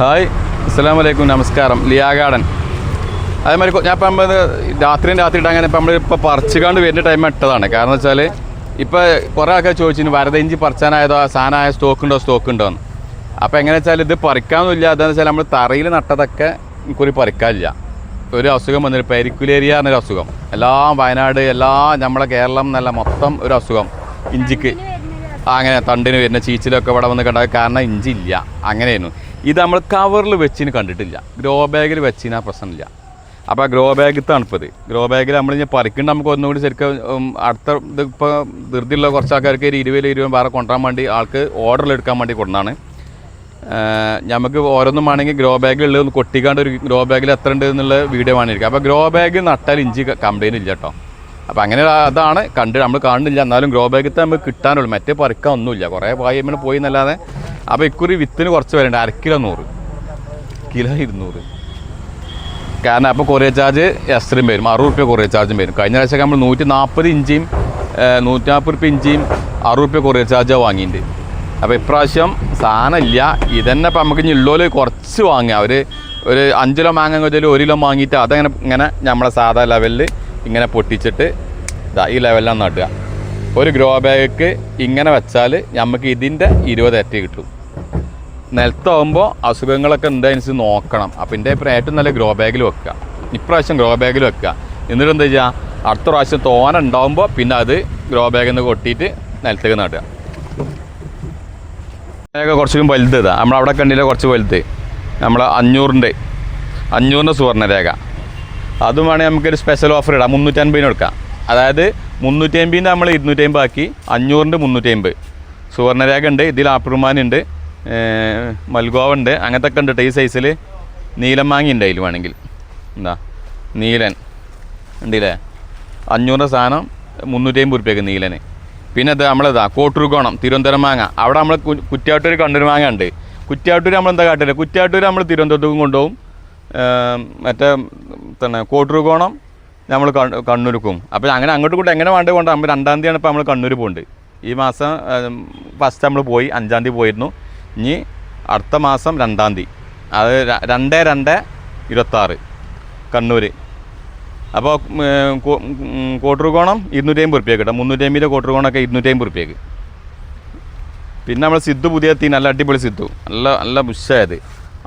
Hi അസ്സാം വലൈക്കും നമസ്കാരം. ലിയാ ഗാർഡൻ. അതേമാതിരി ഞാൻ ഇപ്പം നമ്മൾ രാത്രിയും രാത്രി ഇട്ട് അങ്ങനെ ഇപ്പം നമ്മൾ ഇപ്പോൾ പറിച്ചുകാണ്ട് വരുന്ന ടൈം ഇട്ടതാണ്. കാരണം വെച്ചാൽ ഇപ്പോൾ കുറേ ആൾക്കാർ ചോദിച്ചിന് വരതഞ്ചി പറിച്ചാനായതോ സാധനമായ സ്റ്റോക്ക് ഉണ്ടോ സ്റ്റോക്ക് ഉണ്ടോ എന്ന്. അപ്പോൾ എങ്ങനെ വെച്ചാൽ ഇത് പറിക്കാനൊന്നുമില്ല അതെന്ന് വെച്ചാൽ നമ്മൾ തറയിൽ നട്ടതൊക്കെ കുറി പറിക്കാനില്ല. ഒരു അസുഖം വന്നിട്ട് പെരിക്കുലേരിയ എന്നൊരു അസുഖം. എല്ലാം വയനാട് എല്ലാം നമ്മളെ കേരളം എന്നല്ല മൊത്തം ഒരു അസുഖം ഇഞ്ചിക്ക്. അങ്ങനെ തണ്ടിന് വരുന്ന ചീച്ചിലൊക്കെ ഇവിടെ വന്ന് കണ്ടാൽ കാരണം ഇഞ്ചി ഇല്ല. അങ്ങനെയായിരുന്നു. ഇത് നമ്മൾ കവറിൽ വെച്ചിന് കണ്ടിട്ടില്ല. ഗ്രോ ബാഗിൽ വെച്ചിന് ആ പ്രശ്നമില്ല. അപ്പോൾ ഗ്രോ ബാഗ് തണുപ്പത് ഗ്രോ ബാഗിൽ നമ്മൾ ഇനി പറിക്കുന്നുണ്ട് നമുക്ക് ഒന്നുകൂടി ശരിക്കും അടുത്ത ഇത് ഇപ്പോൾ ധൃതിയുള്ള കുറച്ച് ആൾക്കാർക്ക് ഒരു ഇരുപത് ഇരുപത് വേറെ കൊണ്ടുവരാൻ വേണ്ടി ആൾക്ക് ഓർഡറിൽ എടുക്കാൻ വേണ്ടി കൊണ്ടാണ് നമുക്ക് ഓരോന്നും വേണമെങ്കിൽ ഗ്രോ ബാഗിൽ ഒന്ന് കൊട്ടിക്കാണ്ട് ഒരു ഗ്രോ ബാഗിൽ എത്ര ഉണ്ട് എന്നുള്ള വീഡിയോ വേണിയിരിക്കും അപ്പോൾ ഗ്രോ ബാഗ് നട്ടാൽ ഇഞ്ചി കംപ്ലൈന്റ് ഇല്ല കേട്ടോ അപ്പോൾ അങ്ങനെ അതാണ് കണ്ട് നമ്മൾ കാണുന്നില്ല. എന്നാലും ഗ്രോ ബാഗിൽ നമുക്ക് കിട്ടാനുള്ളൂ. മറ്റേ പറിക്കാൻ ഒന്നുമില്ല. കുറേ പായ്യമ്മന് പോയി എന്നല്ലാതെ. അപ്പോൾ ഇക്കുറി വിത്തിന് കുറച്ച് വരുന്നുണ്ട് അര കിലോ നൂറ്. കിലോ ഇരുന്നൂറ്. കാരണം അപ്പോൾ കൊറിയ ചാർജ് എക്സ്ട്രീം വരും. അറുപത് റുപ്യ കൊറിയ ചാർജും വരും. കഴിഞ്ഞ ആഴ്ചയൊക്കെ നമ്മൾ നൂറ്റി നാൽപ്പത് ഇഞ്ചിയും നൂറ്റി നാൽപ്പത് റുപ്യ ഇഞ്ചിയും അറുപത് റുപ്യ കൊറിയ ചാർജാണ് വാങ്ങിയിട്ടുണ്ട് അപ്പോൾ ഇപ്രാവശ്യം സാധനമില്ല ഇതന്നെ ഇപ്പം നമുക്ക് ഉള്ളോൽ കുറച്ച് വാങ്ങുക ഒരു ഒരു അഞ്ചിലോ കിലോ മാങ്ങ ഒരു കിലോ വാങ്ങിയിട്ട് അതങ്ങനെ ഇങ്ങനെ നമ്മളെ സാധാ ലെവലിൽ ഇങ്ങനെ പൊട്ടിച്ചിട്ട് ഇതാ ഈ ലെവലിലാണ് നടുക. ഒരു ഗ്രോ ബാഗിക്ക് ഇങ്ങനെ വെച്ചാൽ നമുക്ക് ഇതിന്റെ ഇരുപത് ഇരട്ടി കിട്ടും. നിലത്താവുമ്പോൾ അസുഖങ്ങളൊക്കെ ഉണ്ടനുസരിച്ച് നോക്കണം. അപ്പം എന്റെ ഇപ്പം ഏറ്റവും നല്ല ഗ്രോ ബാഗിൽ വെക്കുക. ഇപ്രാവശ്യം ഗ്രോ ബാഗിൽ വെക്കുക. എന്നിട്ട് എന്താ ചെയ്യുക അടുത്ത പ്രാവശ്യം തോന ഉണ്ടാവുമ്പോൾ പിന്നെ അത് ഗ്രോ ബാഗിൽ നിന്ന് കൊട്ടിയിട്ട് നിലത്തേക്ക് നടുക. ഒക്കെ കുറച്ചും വലുത് ഇതാ. നമ്മളവിടെ കണ്ടില്ല കുറച്ച് വലുത്? നമ്മൾ അഞ്ഞൂറിന്റെ അഞ്ഞൂറിന്റെ സുവർണരേഖ. അതും വേണമെങ്കിൽ നമുക്കൊരു സ്പെഷ്യൽ ഓഫർ ഇടാം. മുന്നൂറ്റൻപതിന് കൊടുക്കാം. അതായത് മുന്നൂറ്റി അമ്പതിന്റെ നമ്മൾ ഇരുന്നൂറ്റി അമ്പത് ആക്കി. അഞ്ഞൂറിന്റെ മുന്നൂറ്റി അമ്പത് സുവർണരേഖ ഉണ്ട് ഇതിൽ ആപ്പിൾമാൻ ഉണ്ട് മൽഗോവ ഉണ്ട് അങ്ങനത്തെ ഒക്കെ ഉണ്ട് ഈ സൈസിൽ നീലം മാങ്ങി ഉണ്ട് അതിൽ വേണമെങ്കിൽ. എന്താ? നീലൻ. ഉണ്ടല്ലേ? അഞ്ഞൂറിന്റെ സാധനം മുന്നൂറ്റി അമ്പത് റുപ്യക്ക് നീലന്. പിന്നെ അത് നമ്മളിതാ കോട്ടൂർക്കോണം തിരുവനന്തപുരം മാങ്ങ. അവിടെ നമ്മൾ കുറ്റ്യാട്ടൂർ കണ്ണൂർ മാങ്ങ ഉണ്ട്. കുറ്റ്യാട്ടൂർ നമ്മൾ എന്താ കാട്ടില്ല കുറ്റ്യാട്ടൂർ നമ്മൾ തിരുവനന്തപുരത്തേക്കും കൊണ്ടുപോകും. മറ്റേ തന്നെ കോട്ടൂർകോണം നമ്മൾ കണ്ണൂർക്കും അപ്പോൾ അങ്ങനെ അങ്ങോട്ട് കൂടെ എങ്ങനെ വേണ്ടത് കൊണ്ട് നമ്മൾ രണ്ടാം തീയതിയാണ് ഇപ്പോൾ നമ്മൾ കണ്ണൂർ പോകുന്നത് ഈ മാസം ഫസ്റ്റ് നമ്മൾ പോയി അഞ്ചാം തീയതി പോയിരുന്നു. ഇനി അടുത്ത മാസം രണ്ടാം തീയതി. അത് രണ്ട് രണ്ട് ഇരുപത്താറ് കണ്ണൂർ അപ്പോൾ കോട്ടൂർകോണം ഇരുന്നൂറ്റി അമ്പത് റുപ്യക്ക് കിട്ടും. മുന്നൂറ്റി അമ്പതിന്റെ കോട്ടൂർകോണമൊക്കെ ഇരുന്നൂറ്റി അമ്പത് റുപ്യക്ക്. പിന്നെ നമ്മൾ സിദ്ധു പുതിയ എത്തി നല്ല അടിപൊളി സിദ്ധു. നല്ല നല്ല ബുഷായത്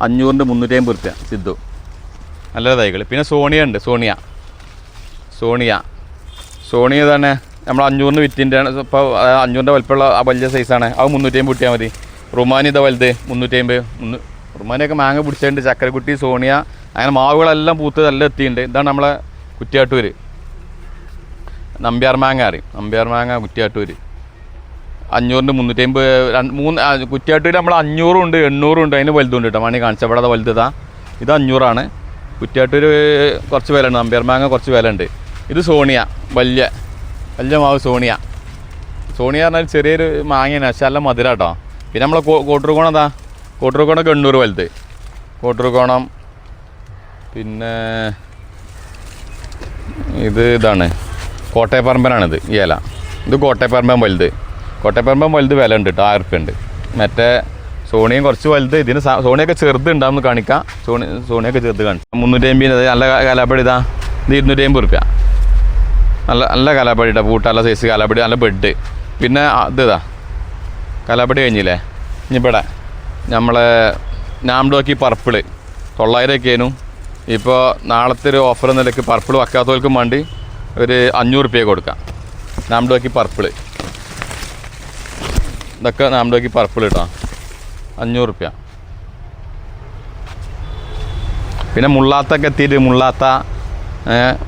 അഞ്ഞൂറിന്റെ മുന്നൂറ്റി അമ്പത് റുപ്യ സിദ്ധു. നല്ല തൈകൾ പിന്നെ സോണിയ ഉണ്ട് സോണിയ. സോണിയ. സോണിയ തന്നെ നമ്മൾ അഞ്ഞൂറിന് വിറ്റിന്റെ ഇപ്പോൾ അഞ്ഞൂറിന്റെ വലിപ്പമുള്ള ആ വലിയ സൈസാണ്. അത് മുന്നൂറ്റി അമ്പത് കിട്ടിയാൽ മതി. റുമാനി ഇതാ വലുത് മുന്നൂറ്റി അമ്പത് മുന്നൂ റുമാനിയൊക്കെ മാങ്ങ പിടിച്ചിട്ടുണ്ട് ചക്കരക്കുട്ടി സോണിയ അങ്ങനെ മാവുകളെല്ലാം പൂത്ത് നല്ല എത്തിയിട്ടുണ്ട് ഇതാണ് നമ്മളെ കുറ്റിയാട്ടൂര്. നമ്പ്യാർ മാങ്ങ അറിയും നമ്പ്യാർ മാങ്ങ കുറ്റിയാട്ടൂര്. അഞ്ഞൂറിന്റെ മുന്നൂറ്റി അമ്പത് മൂന്ന് കുറ്റിയാട്ടൂര് നമ്മൾ അഞ്ഞൂറും ഉണ്ട് എണ്ണൂറും ഉണ്ട്. അതിന് വലുതുണ്ട് കേട്ടോ. മണി കാണിച്ചപ്പോൾ അത് വലുതാ ഇത് അഞ്ഞൂറാണ്. കുറ്റിയാട്ടൂർ കുറച്ച് വില ഉണ്ട് അമ്പയർ മാങ്ങ കുറച്ച് വില ഉണ്ട് ഇത് സോണിയ. വലിയ വലിയ മാവ് സോണിയ. സോണിയ പറഞ്ഞാൽ ചെറിയൊരു മാങ്ങയാണ്. പക്ഷെ നല്ല മധുര കേട്ടോ പിന്നെ നമ്മളെ കോട്ടൂർക്കോണം എന്താ? കോട്ടൂർക്കോണം എണ്ണൂറ് വലുത് കോട്ടൂർക്കോണം പിന്നെ ഇത് ഇതാണ്. കോട്ടയപ്പറമ്പനാണിത് ഈ ഇല. ഇത് കോട്ടയപ്പറമ്പൻ വലുത്. കോട്ടയപ്പറമ്പൻ വലുത് വില ഉണ്ട് കേട്ടോ ആയിരം മറ്റേ സോണിയും കുറച്ച് വലുത്. ഇതിന് സോണിയൊക്കെ ചെറുത് ഉണ്ടാവുമെന്ന് കാണിക്കാം. സോണി സോണിയൊക്കെ ചെറുത് കാണിക്കാം മുന്നൂറ്റി അമ്പത് നല്ല കലാപ്പടി ഇതാ. ഇത് ഇരുന്നൂറ്റി അമ്പത് റുപ്യ. നല്ല നല്ല കലാപ്പടിയുടെ പൂട്ട് നല്ല സൈസ് കലാപ്പടി നല്ല ബെഡ് പിന്നെ ഇത് ഇതാ. കലാപ്പടി കഴിഞ്ഞില്ലേ? ഇനിയിവിടെ നമ്മളെ നാംഡോക്കി പർപ്പിൾ. തൊള്ളായിരം ഒക്കെയായിരുന്നു ഇപ്പോൾ നാളത്തെ ഒരു ഓഫർ നിലയ്ക്ക് പർപ്പിൾ വയ്ക്കാത്തവർക്കും വേണ്ടി ഒരു അഞ്ഞൂറ് റുപ്യ കൊടുക്കാം. നാംഡോക്കി പർപ്പിൾ. ഇതൊക്കെ നാംഡോക്കി പർപ്പിൾ കേട്ടോ അഞ്ഞൂറ് റുപ്യ പിന്നെ മുള്ളാത്തൊക്കെ എത്തിയിട്ട് മുള്ളാത്ത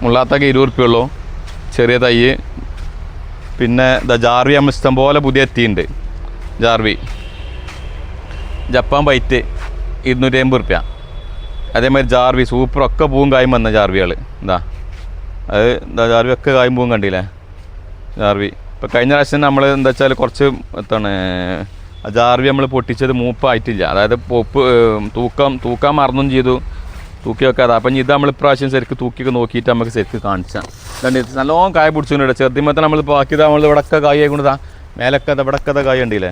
മുള്ളാത്തൊക്കെ ഇരുപത് റുപ്യ ഉള്ളൂ. ചെറിയ തൈ. പിന്നെ ദ ജാർവി നമ്മൾ ഇഷ്ടം പോലെ പുതിയ എത്തിയിട്ടുണ്ട് ജാർവി. ജപ്പാൻ വൈറ്റ് ഇരുന്നൂറ്റി അമ്പത് റുപ്യ അതേമാതിരി ജാർവി സൂപ്പറൊക്കെ പൂവും കായും വന്ന ജാർവികൾ എന്താ അത് എന്താ ജാർവി ഒക്കെ കായും പൂവും കണ്ടില്ലേ? ജാർവി. ഇപ്പോൾ കഴിഞ്ഞ പ്രാവശ്യം നമ്മൾ എന്താ വെച്ചാൽ കുറച്ച് എന്താണ് ആ ജാർവി നമ്മൾ പൊട്ടിച്ചത് മൂപ്പായിട്ടില്ല. അതായത് പൊപ്പ് തൂക്കം തൂക്കാൻ മറന്നും ചെയ്തു. തൂക്കി വെക്കാതെ അപ്പം ഇത് നമ്മൾ ഇപ്രാവശ്യം ശരിക്ക് തൂക്കിയൊക്കെ നോക്കിയിട്ട് നമുക്ക് ശരിക്ക് കാണിച്ചാൽ രണ്ട് നല്ലോണം കായ പിടിച്ചിട്ടുണ്ട് ചെറുതിമത്തെ നമ്മൾ ബാക്കി നമ്മൾ ഇവിടെയൊക്കെ കായ ആയിക്കൊണ്ടതാ മേലൊക്കെ ഇവിടക്കത കായ ഉണ്ടല്ലേ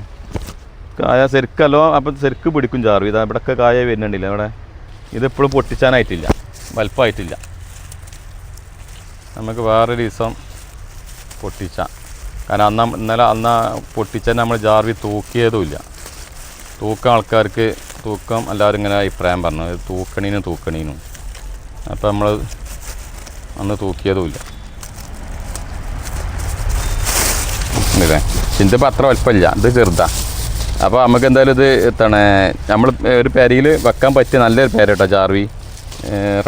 കായ ശരിക്കല്ലോ അപ്പം ശരിക്ക് പിടിക്കും ജാർവി ഇതാ ഇവിടെയൊക്കെ കായ വരുന്നുണ്ടല്ലേ ഇവിടെ? ഇതിപ്പോഴും പൊട്ടിച്ചാനായിട്ടില്ല. വലുപ്പമായിട്ടില്ല നമുക്ക് വേറെ ദിവസം പൊട്ടിച്ച. കാരണം അന്ന് ഇന്നലെ അന്ന് പൊട്ടിച്ച നമ്മൾ ജാർവി തൂക്കിയതുമില്ല. തൂക്കം ആൾക്കാർക്ക് തൂക്കം എല്ലാവരും ഇങ്ങനെ അഭിപ്രായം പറഞ്ഞു. തൂക്കണീനും തൂക്കണീനും. അപ്പം നമ്മൾ അന്ന് തൂക്കിയതുമില്ല. ഇല്ലേ? ഇതിപ്പോൾ അത്ര വലിപ്പമില്ല. ഇത് ചെറുതാ. അപ്പോൾ നമുക്ക് എന്തായാലും ഇത് എത്താണ് നമ്മൾ ഒരു പെരയിൽ വെക്കാൻ പറ്റിയ നല്ലൊരു പേര കേട്ടോ ജാർവി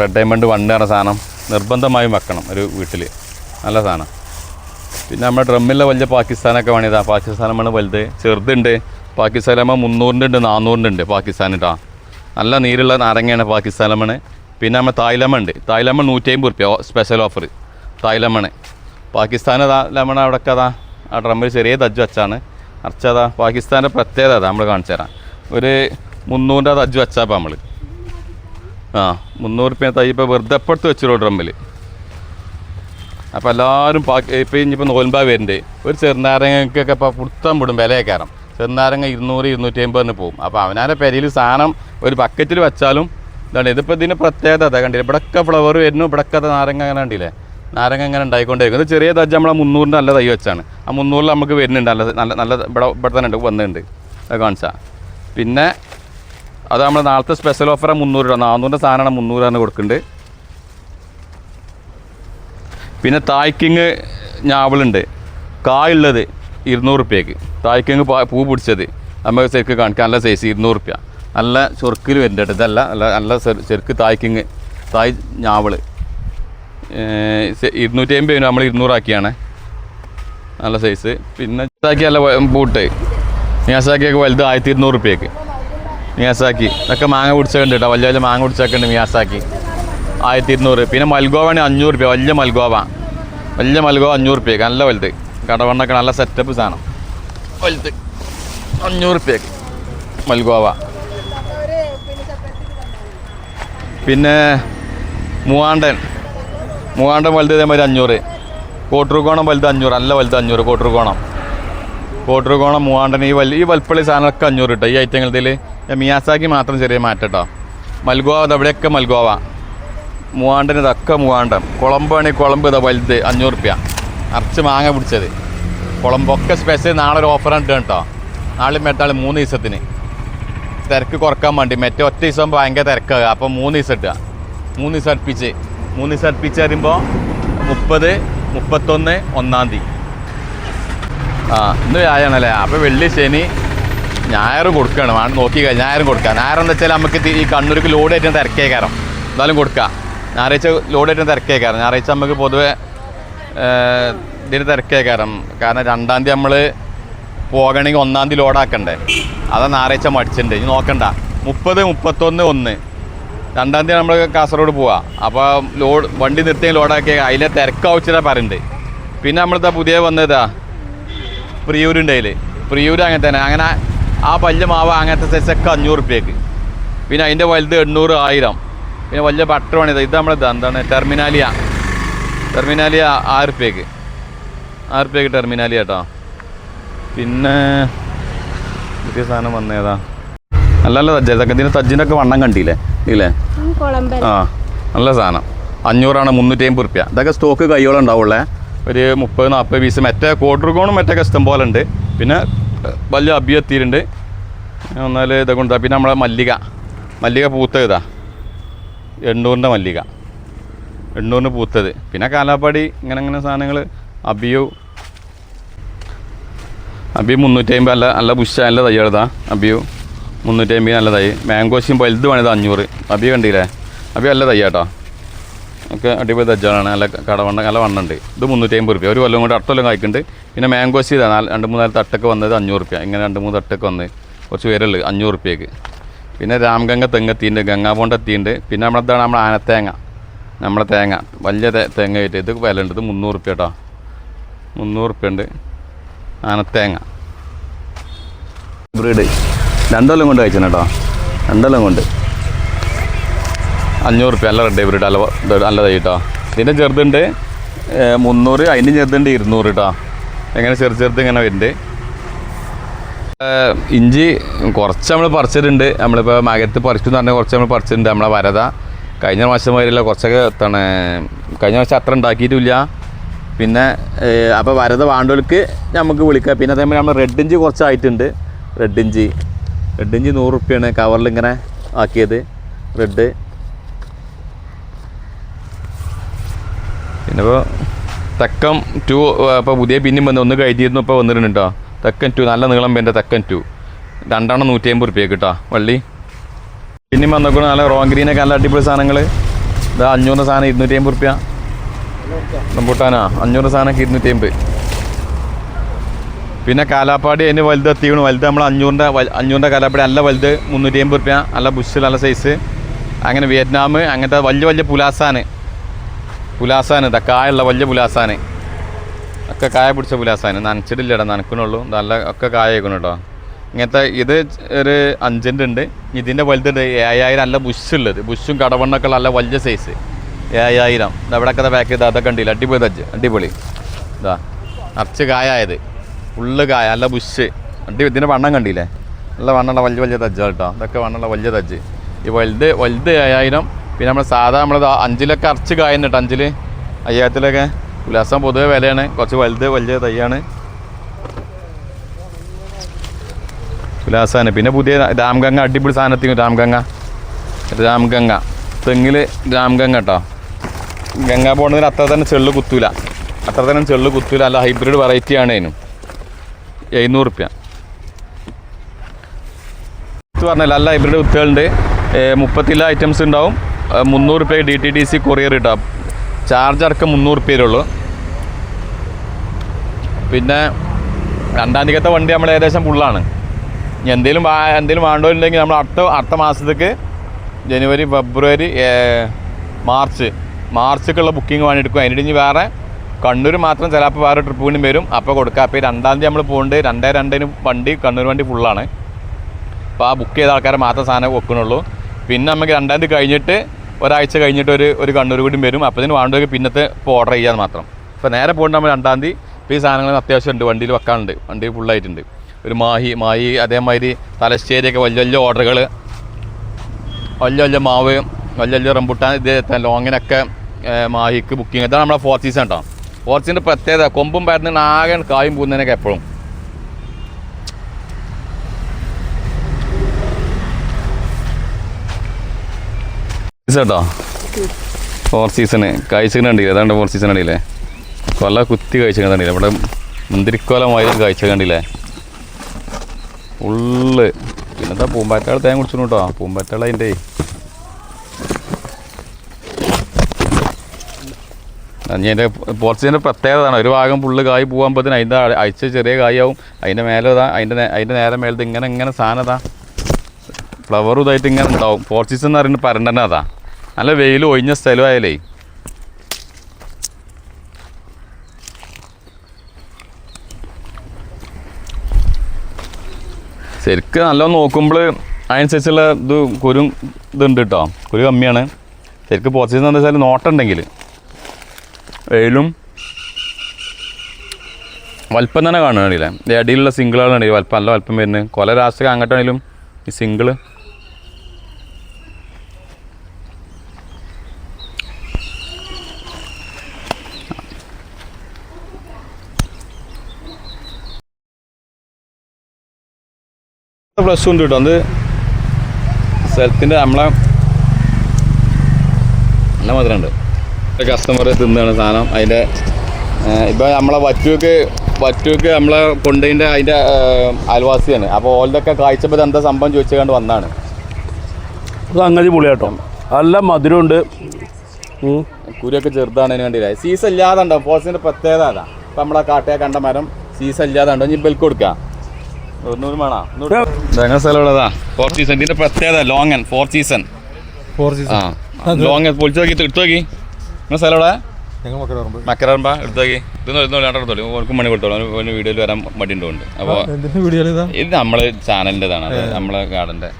റെഡ് ഡയമണ്ട് വണ്ണ് പറഞ്ഞ സാധനം. നിർബന്ധമായും വെക്കണം ഒരു വീട്ടിൽ നല്ല സാധനം. പിന്നെ നമ്മുടെ ഡ്രമ്മിലെ വലിയ പാകിസ്ഥാനൊക്കെ വേണിയതാ പാകിസ്ഥാനമാണ് വലുത്. ചെറുതുണ്ട്. പാകിസ്ഥാനമ്മ മുന്നൂറിന്റെ ഉണ്ട് നാന്നൂറിന്റെ ഉണ്ട് പാകിസ്ഥാൻ കേട്ടോ നല്ല നീരുള്ള നാരങ്ങയാണ് പാകിസ്ഥാൻ ലെമണ് പിന്നെ നമ്മൾ തായ് ലെമൺ ഉണ്ട്. തായ് ലെമൺ നൂറ്റി അമ്പത് റുപ്യ സ്പെഷ്യൽ ഓഫർ തായ്ലമ്മണ് പാകിസ്ഥാൻ ലെമൺ അവിടെയൊക്കെ അതാ ആ ഡ്രമ്മിൽ ചെറിയ തജ്ജ് വെച്ചാണ്. അർച്ചതാ പാകിസ്ഥാന്റെ പ്രത്യേകത അതാ നമ്മൾ കാണിച്ചു തരാം. ഒരു മുന്നൂറിന്റെ തജ്ജ് വെച്ചാപ്പോൾ നമ്മൾ ആ മുന്നൂറ് റുപ്യ തൈ ഇപ്പോൾ വെറുതെ എപ്പോഴത്ത് വെച്ചിട്ടുള്ളൂ ഡ്രമ്മിൽ അപ്പോൾ എല്ലാവരും ഇപ്പോൾ ഇപ്പം ഇനിയിപ്പോൾ നോൽമ്പാ വരുന്നുണ്ട്. ഒരു ചെറുനാരങ്ങക്കൊക്കെ ഇപ്പോൾ പുത്തം വിടും വിലയേക്കാരം. ചെറുനാരങ്ങ ഇരുന്നൂറ് ഇരുന്നൂറ്റി അമ്പതിന് പോകും അപ്പോൾ അവനാരെ പെരയിൽ സാധനം ഒരു ബക്കറ്റിൽ വെച്ചാലും ഇതാണ്. ഇതിപ്പോൾ ഇതിന്റെ പ്രത്യേകത അതാ കണ്ടില്ലേ? ഇവിടെയൊക്കെ ഫ്ലവർ വരുന്നു ഇവിടെയൊക്കെ അത് നാരങ്ങ അങ്ങനെ കണ്ടില്ലേ? നാരങ്ങ അങ്ങനെ ഉണ്ടായിക്കൊണ്ടേയിരിക്കും ഇത് ചെറിയ തജ്ജ് നമ്മളെ മുന്നൂറിന്റെ നല്ല തൈ വെച്ചാണ്. ആ മുന്നൂറിൽ നമുക്ക് വരുന്നുണ്ട്. നല്ല നല്ല നല്ല ഇവിടെ ഇവിടെ തന്നെ ഉണ്ട് വന്നിട്ടുണ്ട്. അത് കാണിച്ചാൽ പിന്നെ അത് നമ്മൾ നാളത്തെ സ്പെഷ്യൽ ഓഫറാണ് മുന്നൂറ് രൂപ. നാനൂറിന്റെ സാധനമാണ് മുന്നൂറാണ് കൊടുക്കുന്നുണ്ട്. പിന്നെ തായ്ക്കിങ് ഞാവളുണ്ട് കായുള്ളത് ഇരുന്നൂറ് റുപ്യക്ക് തായ്ക്കിങ് പാ പിടിച്ചത്. നമുക്ക് ശരിക്ക് കാണിക്കാൻ നല്ല സൈസ് ഇരുന്നൂറ് റുപ്യ നല്ല ചെറുക്കിൽ വരുന്നുണ്ട് ഇതല്ല നല്ല നല്ല ശരിക്ക് തായ്ക്കിങ് തായ് ഞാവൾ ഇരുന്നൂറ്റി അമ്പത് നമ്മൾ ഇരുന്നൂറാക്കിയാണ്. നല്ല സൈസ് പിന്നെ ഇതാക്കി നല്ല ബൂട്ട്. മിയാസാക്കിയൊക്കെ വലുത് ആയിരത്തി ഇരുന്നൂറ് റുപ്യക്ക് മിയാസാക്കി ഇതൊക്കെ മാങ്ങ പിടിച്ചൊക്കെ ഉണ്ട് കേട്ടോ. വലിയ വലിയ മാങ്ങ പിടിച്ചൊക്കെ ഉണ്ട് മിയാസാക്കി ആയിരത്തി ഇരുന്നൂറ് പിന്നെ മൽഗോവാണ് അഞ്ഞൂറ് രൂപ. വലിയ മൽഗോവ. വലിയ മൽഗോവ അഞ്ഞൂറ് റുപ്യക്ക് നല്ല വലുത്. കടവണ്ണൊക്കെ നല്ല സെറ്റപ്പ് സാധനം. വലുത്. അഞ്ഞൂറ് റുപ്യക്ക് മൽഗോവ. പിന്നെ മൂവാണ്ടൻ. മൂവാണ്ടൻ വലുത് ഇതേമാതിരി അഞ്ഞൂറ്. കോട്ടൂർക്കോണം വലുത് അഞ്ഞൂറ്. നല്ല വലുത് അഞ്ഞൂറ് കോട്ടൂർക്കോണം കോട്ടൂർക്കോണം മൂവാണ്ടൻ ഈ വലിയ ഈ വൽപ്പള്ളി സാധനമൊക്കെ അഞ്ഞൂറ് കിട്ടും. ഈ ഐറ്റങ്ങളിൽ മിയാസാക്കി മാത്രം ചെറിയ മാറ്റം കേട്ടോ മൽഗോവ അതെവിടെയൊക്കെ മൽഗോവ. മൂവാണ്ടന് ഇതൊക്കെ മൂവാണ്ടൻ കുളമ്പാണെങ്കിൽ കുളമ്പ് ഇതാ വലുത് അഞ്ഞൂറ് റുപ്യ അറച്ച് മാങ്ങ പിടിച്ചത്. കുളമ്പൊക്കെ സ്പെഷ്യൽ നാളെ ഒരു ഓഫർ ഉണ്ട് കേട്ടോ. നാളെ മെട്ടാൾ മൂന്ന് ദിവസത്തിന്. തിരക്ക് കുറയ്ക്കാൻ വേണ്ടി. മറ്റേ ഒറ്റ ദിവസം ഭയങ്കര തിരക്കാകുക അപ്പം മൂന്ന് ദിവസം ഇട്ടുക മൂന്ന് ദിവസം അടുപ്പിച്ച്. മൂന്ന് ദിവസം അടുപ്പിച്ച് വരുമ്പോൾ മുപ്പത് മുപ്പത്തൊന്ന് ഒന്നാം തീയതി. ആ ഇന്ന് വ്യാഴാണല്ലേ അപ്പോൾ വെള്ളി ശനി ഞായർ കൊടുക്കണം. വേണം നോക്കി കഴിഞ്ഞാൽ ഞായറും കൊടുക്കുക ഞായർ എന്താ വെച്ചാൽ നമുക്ക് ഈ കണ്ണൂർക്ക് ലോഡ് ആയിട്ട് തിരക്കേക്കാരം. എന്തായാലും കൊടുക്കുക ഞായറാഴ്ച ലോഡ് ഏറ്റവും തിരക്കേക്കാരം ഞായറാഴ്ച നമുക്ക് പൊതുവെ ഇതിന് തിരക്കേക്കാരം കാരണം. രണ്ടാം തീയതി നമ്മൾ പോകണമെങ്കിൽ ഒന്നാം തീയതി ലോഡാക്കണ്ടേ അതാ ഞായറാഴ്ച മടിച്ചിട്ടുണ്ട് ഇനി നോക്കണ്ട. മുപ്പത് മുപ്പത്തൊന്ന് ഒന്ന്. രണ്ടാം തീയതി നമ്മൾ കാസർഗോഡ് പോവാ. അപ്പോൾ ലോഡ് വണ്ടി നിർത്തി ലോഡാക്കി അതിലെ തിരക്കാവശ്യത പറയുന്നുണ്ട് പിന്നെ നമ്മളിതാ പുതിയ വന്നതാ പ്രിയൂരുണ്ട് അതിൽ പ്രിയൂർ അങ്ങനെ തന്നെ. അങ്ങനെ ആ പല്ല് മാവ് അങ്ങനത്തെ സൈസൊക്കെ അഞ്ഞൂറ് റുപ്യക്ക് പിന്നെ അതിന്റെ വലുത് എണ്ണൂറ് ആയിരം. പിന്നെ വലിയ ബട്ടർ പണിത് ഇത് നമ്മളിത് എന്താണ് ടെർമിനാലിയ. ടെർമിനാലിയ ആറ് റുപ്യക്ക് ആറ് റുപ്യക്ക് ടെർമിനാലിയ കേട്ടോ പിന്നെ പുതിയ സാധനം വന്നേതാ. നല്ല നല്ല തജ്ജ. തജ്ജിന്റെ ഒക്കെ വണ്ണം കണ്ടില്ലേ? ഇല്ലേ? ആ നല്ല സാധനം. അഞ്ഞൂറാണ് മുന്നൂറ്റി അമ്പത് റുപ്യ ഇതൊക്കെ സ്റ്റോക്ക് കൈയോളം ഉണ്ടാവുള്ളേ? ഒരു മുപ്പത് നാൽപ്പത് പീസ് മറ്റേ കോട്ടർകോണും മറ്റേ കസ്റ്റം പോലെ ഉണ്ട്. പിന്നെ വലിയ അബിയെത്തിയിട്ടുണ്ട് എന്നാൽ ഇതൊക്കെ ഉണ്ടാ പിന്നെ നമ്മളെ മല്ലിക. മല്ലിക പൂത്ത ഇതാ. എണ്ണൂറിന്റെ മല്ലിക. എണ്ണൂറിന് പൂത്തത്. പിന്നെ കാലാപ്പാടി ഇങ്ങനെ ഇങ്ങനെ സാധനങ്ങൾ അബിയു. അബി മുന്നൂറ്റി അമ്പത് നല്ല നല്ല ബുഷ നല്ല തൈ എഴുതാം അബിയു മുന്നൂറ്റി അമ്പത് നല്ല തൈ. മാങ്കോശിയും വലുത് വേണത് അഞ്ഞൂറ്. അബി കണ്ടില്ലേ? അബി നല്ല തൈ കേട്ടോ ഒക്കെ അടിപൊളി തജ്ജാണ് നല്ല കടവണ്ണ നല്ല വണ്ണുണ്ട്. ഇത് മുന്നൂറ്റി അമ്പത് റുപ്യ. ഒരു കൊല്ലം കൊണ്ട് അടുത്ത കൊല്ലം കായ്ക്കുന്നുണ്ട് പിന്നെ മാങ്കോശി ഇതാ നാല് രണ്ട് മൂന്നാൽ തട്ടൊക്കെ വന്നത് അഞ്ഞൂറ് റുപ്യ. ഇങ്ങനെ രണ്ട് മൂന്ന് തട്ടൊക്കെ വന്ന് കുറച്ച് പേരുള്ളൂ അഞ്ഞൂറ് റുപ്യക്ക്. പിന്നെ രാംഗംഗ തെങ്ങെത്തിയുണ്ട് ഗംഗാപോണ്ട് എത്തിയുണ്ട് പിന്നെ നമ്മളെന്താണ് നമ്മുടെ ആനത്തേങ്ങ നമ്മുടെ തേങ്ങ വലിയ തേങ്ങ ആയിട്ട് ഇത് വില ഉണ്ട് ഇത് മുന്നൂറ് റുപ്യ കേട്ടോ മുന്നൂറ് റുപ്യ ഉണ്ട് ആനത്തേങ്ങ. ബ്രീഡ്. രണ്ടെല്ലാം കൊണ്ട് കഴിച്ചു കേട്ടോ രണ്ടെല്ലാം കൊണ്ട്. അഞ്ഞൂറ് റുപ്യ നല്ല റെഡ് ബ്രീഡ് അല്ല നല്ലതായി കേട്ടോ ഇതിന്റെ ചെറുതുണ്ട് മുന്നൂറ് അതിന്റെ ചെറുതുണ്ട് ഇരുന്നൂറ് കേട്ടോ എങ്ങനെ ചെറു ചെറുത് ഇങ്ങനെ വരുന്നുണ്ട്. ഇഞ്ചി കുറച്ച് നമ്മൾ പറിച്ചിട്ടുണ്ട്. നമ്മളിപ്പോൾ മകരത്ത് എന്ന് പറഞ്ഞാൽ കുറച്ച് നമ്മൾ പറിച്ചിട്ടുണ്ട്. നമ്മളെ വരത കഴിഞ്ഞ മാസം വരെയുള്ള കുറച്ചൊക്കെ എത്താണ് കഴിഞ്ഞ മാസം അത്ര ഉണ്ടാക്കിയിട്ടില്ല. പിന്നെ അപ്പോൾ വരത വാണ്ടോൾക്ക് നമുക്ക് വിളിക്കാം. പിന്നെ അതേമാതിരി നമ്മൾ റെഡ് ഇഞ്ചി കുറച്ചായിട്ടുണ്ട്. റെഡ് ഇഞ്ചി. റെഡ് ഇഞ്ചി നൂറ് റുപ്യാണ് കവറിൽ ഇങ്ങനെ ആക്കിയത്. റെഡ് പിന്നെ ഇപ്പോൾ തക്കം ടു ഇപ്പോൾ പുതിയ പിന്നും വന്ന് ഒന്ന് കഴിഞ്ഞിരുന്നു ഇപ്പോൾ വന്നിട്ടുണ്ട്? കേട്ടോ തെക്കൻ ടു നല്ല നീളം പേന്റെ തെക്കൻ ടു. രണ്ടെണ്ണം നൂറ്റി അമ്പത് റുപ്യ കിട്ടാ വള്ളി. പിന്നെയും വന്നേക്കണം നല്ല റോങ് ഗ്രീനൊക്കെ നല്ല അടിപൊളി സാധനങ്ങൾ ഇതാ അഞ്ഞൂറ് സാധനം ഇരുന്നൂറ്റി അമ്പത് റുപ്യ റംബൂട്ടാനാ അഞ്ഞൂറ് സാധനമൊക്കെ ഇരുന്നൂറ്റി അമ്പത് പിന്നെ കാലാപ്പാടി അതിന് വലുത് എത്തിക്കണം. വലുത് നമ്മൾ അഞ്ഞൂറിന്റെ അഞ്ഞൂറിന്റെ കാലാപ്പാടി നല്ല വലുത് മുന്നൂറ്റി അമ്പത് റുപ്യ നല്ല ബുഷ് നല്ല സൈസ്. അങ്ങനെ വിയറ്റ്നാം അങ്ങനത്തെ വലിയ വലിയ പുലാസാന്. പുലാസാന് തക്കായുള്ള കായുള്ള വലിയ പുലാസാന്. ഒക്കെ കായ പിടിച്ച പുലാസാന് നനച്ചിട്ടില്ലടാ നനക്കണുള്ളൂ. നല്ല ഒക്കെ കായ ആയിക്കണം കേട്ടോ ഇങ്ങനത്തെ ഇത് ഒരു അഞ്ചിന്റെ ഉണ്ട്. ഇതിന്റെ വലുതുണ്ട് ഏഴായിരം നല്ല ബുഷ് ഉള്ളത് ബുഷും കടവണ്ണൊക്കെ നല്ല വലിയ സൈസ് ഏഴായിരം. ഇത് അവിടെയൊക്കെ പാക്ക് ചെയ്ത് അതൊക്കെ ഉണ്ടല്ലോ അടിപൊളി തജ്ജ് അടിപൊളി. ഇതാ നിറച്ച് കായത് ഫുള്ള് കായ നല്ല ബുഷ്. അടി ഇതിന്റെ വണ്ണം കണ്ടില്ലേ? നല്ല വണ്ണമുള്ള വലിയ വലിയ തജ്ജാണ് കേട്ടോ ഇതൊക്കെ വണ്ണമുള്ള വലിയ തജ്ജ് ഈ വലുത് വലുത് ഏഴായിരം. പിന്നെ നമ്മൾ സാധാ നമ്മൾ അഞ്ചിലൊക്കെ അറച്ച് കായുന്നുണ്ട് അഞ്ചിൽ അയ്യായിരത്തിലൊക്കെ. ഉല്ലാസം പൊതുവെ വിലയാണ്. കുറച്ച് വലുത് വലിയ തൈയാണ്. ഉല്ലാസാണ്. പിന്നെ പുതിയ രാംഗംഗ അടിപൊളി സാധനത്തിന് രാംഗംഗ രാംഗംഗ തെങ്ങിൽ രാംഗംഗ കേട്ടോ ഗംഗ പോണതിന് അത്ര തന്നെ ചെള്ളു കുത്തൂല. അത്ര തന്നെ ചെള്ളു കുത്തൂല. അല്ല ഹൈബ്രിഡ് വെറൈറ്റി ആണ് അതിനും. എഴുന്നൂറ് റുപ്യ. പറഞ്ഞല്ല അല്ല ഹൈബ്രിഡ് കുത്തുകളുണ്ട് മുപ്പത്തില ഐറ്റംസ് ഉണ്ടാവും. മുന്നൂറ് റുപ്യ D T D C courier കിട്ടാം ചാർജ് അടക്കം മുന്നൂറ് പേരുള്ളൂ പിന്നെ രണ്ടാം തീയതിക്കത്തെ വണ്ടി നമ്മൾ ഏകദേശം ഫുള്ളാണ് എന്തെങ്കിലും എന്തെങ്കിലും വേണ്ടോണ്ടെങ്കിൽ നമ്മൾ അടുത്ത അടുത്ത മാസത്തേക്ക് ജനുവരി ഫെബ്രുവരി മാർച്ച് മാർച്ചൊക്കെയുള്ള ബുക്കിംഗ് വേണ്ടിയെടുക്കും ഇനി വേറെ കണ്ണൂർ മാത്രം ചിലപ്പോൾ വേറെ ട്രിപ്പ് കൂടി വരും. അപ്പോൾ കൊടുക്കുക അപ്പോൾ രണ്ടാം തീയതി നമ്മൾ പോകുന്നുണ്ട് രണ്ടേ രണ്ടിന് വണ്ടി കണ്ണൂർ വണ്ടി ഫുള്ളാണ് അപ്പോൾ ആ ബുക്ക് ചെയ്ത ആൾക്കാരെ മാത്രം സാധനം വെക്കണുള്ളൂ. പിന്നെ നമുക്ക് രണ്ടാം തീയതി കഴിഞ്ഞിട്ട് ഒരാഴ്ച കഴിഞ്ഞിട്ട് ഒരു ഒരു കണ്ണൂർ കൂടി വരും. അപ്പോൾ ഇതിന് വേണ്ടവർക്ക് പിന്നത്തെ ഇപ്പോൾ ഓർഡർ ചെയ്യാൻ മാത്രം. അപ്പോൾ നേരെ പോകേണ്ട നമ്മൾ രണ്ടാം തീയതി ഇപ്പോൾ ഈ സാധനങ്ങൾ അത്യാവശ്യമുണ്ട്. വണ്ടിയിൽ വെക്കാനുണ്ട്. വണ്ടി ഫുള്ളായിട്ടുണ്ട് ഒരു മാഹി മാഹി അതേമാതിരി തലശ്ശേരിയൊക്കെ വലിയ വലിയ ഓർഡറുകൾ വലിയ വലിയ മാവ് വലിയ വലിയ റംബുട്ടാൻ ഇത് ലോങ്ങിനൊക്കെ മാഹിക്ക് ബുക്കിംഗ് ഇതാണ് നമ്മളെ ഫോർ സീസൺ കേട്ടോ ഫോർ സീസിന്റെ പ്രത്യേകത. കൊമ്പും പരന്നിട്ട് ആകെ കായും പോകുന്നതിനൊക്കെ എപ്പോഴും. കേട്ടോ ഫോർ സീസണ് കാഴ്ചകൾ കണ്ടില്ല? ഫോർ സീസൺ കണ്ടില്ലേ? കൊല്ല കുത്തി കാഴ്ച കണ്ടില്ലേ? ഇവിടെ മുന്തിരിക്കോലമായി കാഴ്ച കണ്ടില്ലേ? ഉള്ള് പിന്നെന്താ? പൂമ്പാറ്റകൾ തേൻ കുടിച്ചു കേട്ടോ. പൂമ്പാറ്റകൾ അതിന്റെ. അതിന്റെ പോർച്ചിന്റെ പ്രത്യേകതയാണ് ഒരു ഭാഗം ഫുള്ള് കായ് പോകുമ്പോഴത്തേന് അതിന്റെ അയച്ച ചെറിയ കായാവും. അതിന്റെ മേലെ ഇതാ അതിന്റെ അതിന്റെ നേരെ മേലത്ത് ഇങ്ങനെ ഇങ്ങനെ സാധനം ഇതാ. ഫ്ലവർ ഇതായിട്ട് ഇങ്ങനെ ഉണ്ടാവും. പോർച്ചീസ് എന്ന് പറയുന്നത് പരണ്ടന്നെ നല്ല വെയിൽ ഒഴിഞ്ഞ സ്ഥലമായാലേ. ശരിക്ക് നല്ലോണം നോക്കുമ്പോൾ അതിനനുസരിച്ചുള്ള ഇത് കുരു ഇതുണ്ട് കേട്ടോ കുരു കമ്മിയാണ്. ശരിക്ക് പോർച്ചീസ് എന്താ വെച്ചാൽ നോട്ടുണ്ടെങ്കിൽ വെയിലും വലുപ്പം തന്നെ കാണുകയാണെങ്കിൽ അടിയിലുള്ള സിംഗിളുകളാണ് ഈ വലുപ്പം നല്ല വലുപ്പം വരുന്നത്. കൊല രാഷ്ട്രീയ അങ്ങോട്ടാണെങ്കിലും ഈ സിംഗിൾ പ്ലസ് ഉണ്ട് കേട്ടോ അത് സ്ഥലത്തിന്റെ നമ്മളെ നല്ല മധുരമുണ്ട് കസ്റ്റമർ തിന്നാണ് സാധനം. അതിന്റെ ഇപ്പോൾ നമ്മളെ വറ്റുവൊക്കെ വറ്റുവൊക്കെ നമ്മളെ കൊണ്ടതിന്റെ അതിന്റെ അയൽവാസിയാണ്. അപ്പോൾ ഓലതൊക്കെ കാഴ്ചപ്പോൾ എന്താ സംഭവം ചോദിച്ചുകൊണ്ട് വന്നാണ്. സംഗതി പൊളിയാട്ടോ. നല്ല മധുരമുണ്ട്. കുരിയൊക്കെ ചെറുതാണ് കണ്ടില്ലേ സീസൺ ഇല്ലാതെ ഉണ്ടോ? ഫോഴ്സിന്റെ പ്രത്യേകത അതാ. ഇപ്പം നമ്മളെ കാട്ടിയ കണ്ട മരം സീസൺ ഇല്ലാതെ ഉണ്ടോ? ഇനി ബെൽക്ക് കൊടുക്കാം. വേണോ ഞങ്ങൾ സ്ഥലമുള്ളതാ. ഫോർ സീസൺ ഇതിന്റെ പ്രത്യേകത longan four season four season long പൊളിച്ചു നോക്കി എടുത്തു നോക്കി. നിങ്ങളുടെ സ്ഥലം പറമ്പ് മക്കറാകുമ്പോ എടുത്തോക്കി ഇതൊന്നും മണി കൊടുത്തോളൂ. വീഡിയോയിൽ വരാൻ മടിയുണ്ട് അപ്പോൾ ഇത്? നമ്മളെ ചാനലിന്റെതാണ് അത് നമ്മളെ ഗാർഡന്റെ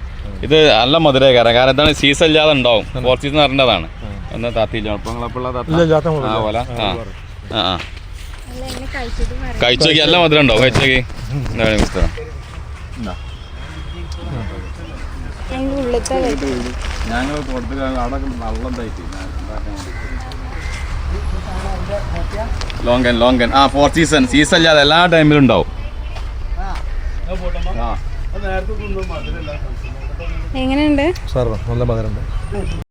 ഇത് നല്ല മധുരമായ കാരണം കാരണം എന്താണ്? സീസൺ ഇല്ലാതെ ഉണ്ടാവും. ഫോർ സീസൺ അറിയേണ്ടതാണ് ഒന്ന് താത്തിയില്ല? കുഴപ്പങ്ങളെപ്പോഴുള്ള ഇല്ല. താത്ത ആ പോലെ ആ ആ. കഴിച്ചു നോക്കി നല്ല മധുരം ഉണ്ടോ കഴിച്ചു നോക്കി ഞങ്ങൾ കൊടുത്ത് അവിടെ ലോങ്കൻ ലോങ്കൻ ആ ഫോർ സീസൺ സീസൺ അല്ലാതെ എല്ലാ ടൈമിലും ഉണ്ടാവും. ആ എങ്ങനെയുണ്ട്? സാർ നല്ല മധുരമുണ്ട്.